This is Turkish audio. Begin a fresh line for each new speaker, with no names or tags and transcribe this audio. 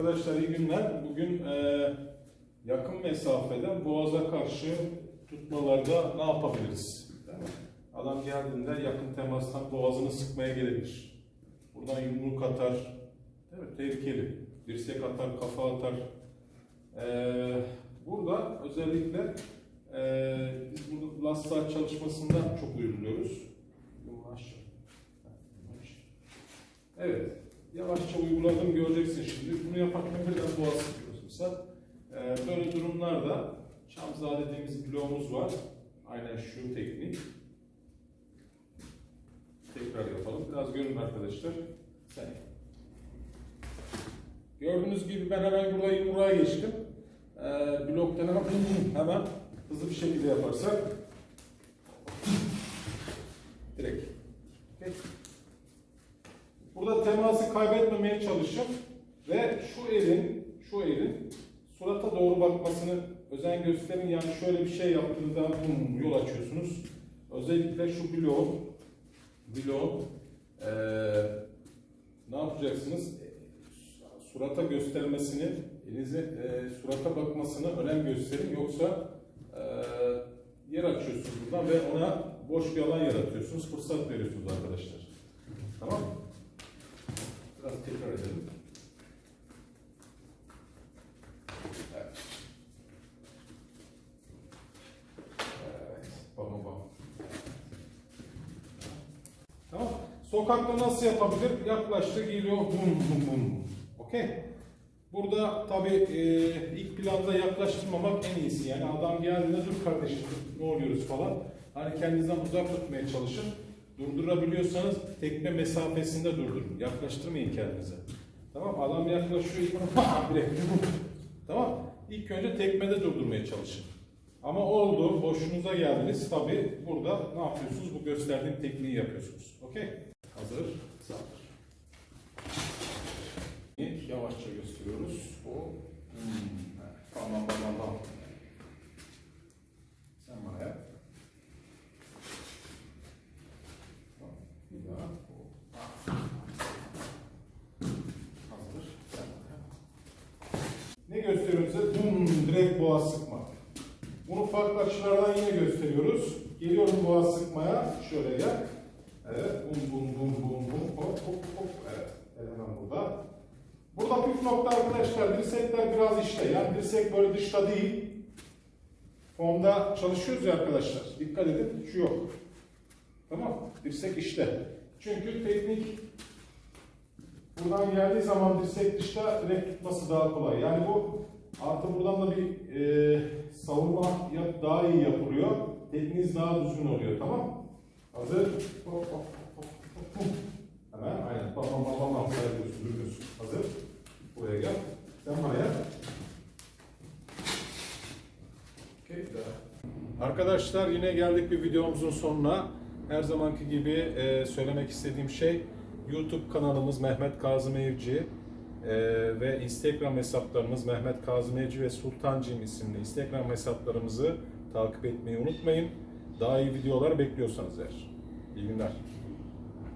Arkadaşlar iyi günler. Bugün e, yakın mesafeden boğaza karşı tutmalarda ne yapabiliriz? Adam geldiğinde yakın temastan boğazını sıkmaya gelebilir. Buradan yumruk atar. Değil mi? Tehlikeli. Dirsek atar, kafa atar. E, burada özellikle e, biz bunu lastik çalışmasında çok uyguluyoruz. Evet. Yavaşça uyguladım göreceksin şimdi. Bunu yaparken birden boğaz sıkıyoruz mesela. Ee, böyle durumlarda Şamza dediğimiz bloğumuz var. Aynen şu teknik. Tekrar yapalım. Biraz görün arkadaşlar. Sen. Gördüğünüz gibi ben hemen burada yumruğa geçtim. Ee, bloktan hemen, hemen hızlı bir şekilde yaparsak direkt. Okay. Burada teması kaybetmemeye çalışın ve şu elin, şu elin surata doğru bakmasını özen gösterin. Yani şöyle bir şey yaptığınızda hmm, yol açıyorsunuz. Özellikle şu bloğun, bloğun eee, ne yapacaksınız? Surata göstermesini, elinize eee, surata bakmasını önem gösterin. Yoksa eee, yer açıyorsunuz buradan ve ona boş bir alan yaratıyorsunuz. Fırsat veriyorsunuz arkadaşlar. Tamam mı? Biraz tekrar edelim. Tamam. Sokakta nasıl yapabilir? Yaklaştı geliyor. Bum bum bum. Okey. Burada tabii e, ilk planda yaklaştırmamak en iyisi. Yani adam geldiğinde dur kardeşim ne oluyoruz falan. Hani kendinizden uzak tutmaya çalışın. Durdurabiliyorsanız tekme mesafesinde durdurun. Yaklaştırmayın kendinize. Tamam Adam yaklaşıyor. tamam İlk önce tekmede durdurmaya çalışın. Ama oldu, boşunuza geldiniz. Tabi burada ne yapıyorsunuz? Bu gösterdiğim tekniği yapıyorsunuz. Okey? Hazır, saldır. Yavaşça gösteriyoruz. O. Hmm. evet. Tamam, tamam, tamam. Sen bana yap. Tamam, Hazır. Ne gösteriyorum size? Dum, direkt boğaz sıkma. Bunu farklı açılardan yine gösteriyoruz. Geliyorum boğaz sıkmaya. Şöyle gel. Evet. Bum bum bum bum bum. Hop hop hop. Evet. Hemen burada. Burada püf nokta arkadaşlar. Dirsekler biraz işte. Yani dirsek böyle dışta değil. Formda çalışıyoruz ya arkadaşlar. Dikkat edin. Şu yok. Tamam. Dirsek işte. Çünkü teknik buradan geldiği zaman dirsek dışta direkt tutması daha kolay. Yani bu artı buradan da bir e, savunma yap, daha iyi yapılıyor. Tekniğiniz daha düzgün oluyor. Tamam Hazır. Hop, hop, hop, hop, hop. Hemen aynen. Bam bam bam bam duruyorsun. Hazır. Buraya gel. Sen bana yap. Arkadaşlar yine geldik bir videomuzun sonuna. Her zamanki gibi e, söylemek istediğim şey YouTube kanalımız Mehmet Kazım Evci e, ve Instagram hesaplarımız Mehmet Kazım Evci ve Sultancim isimli Instagram hesaplarımızı takip etmeyi unutmayın. Daha iyi videolar bekliyorsanız eğer. İyi günler.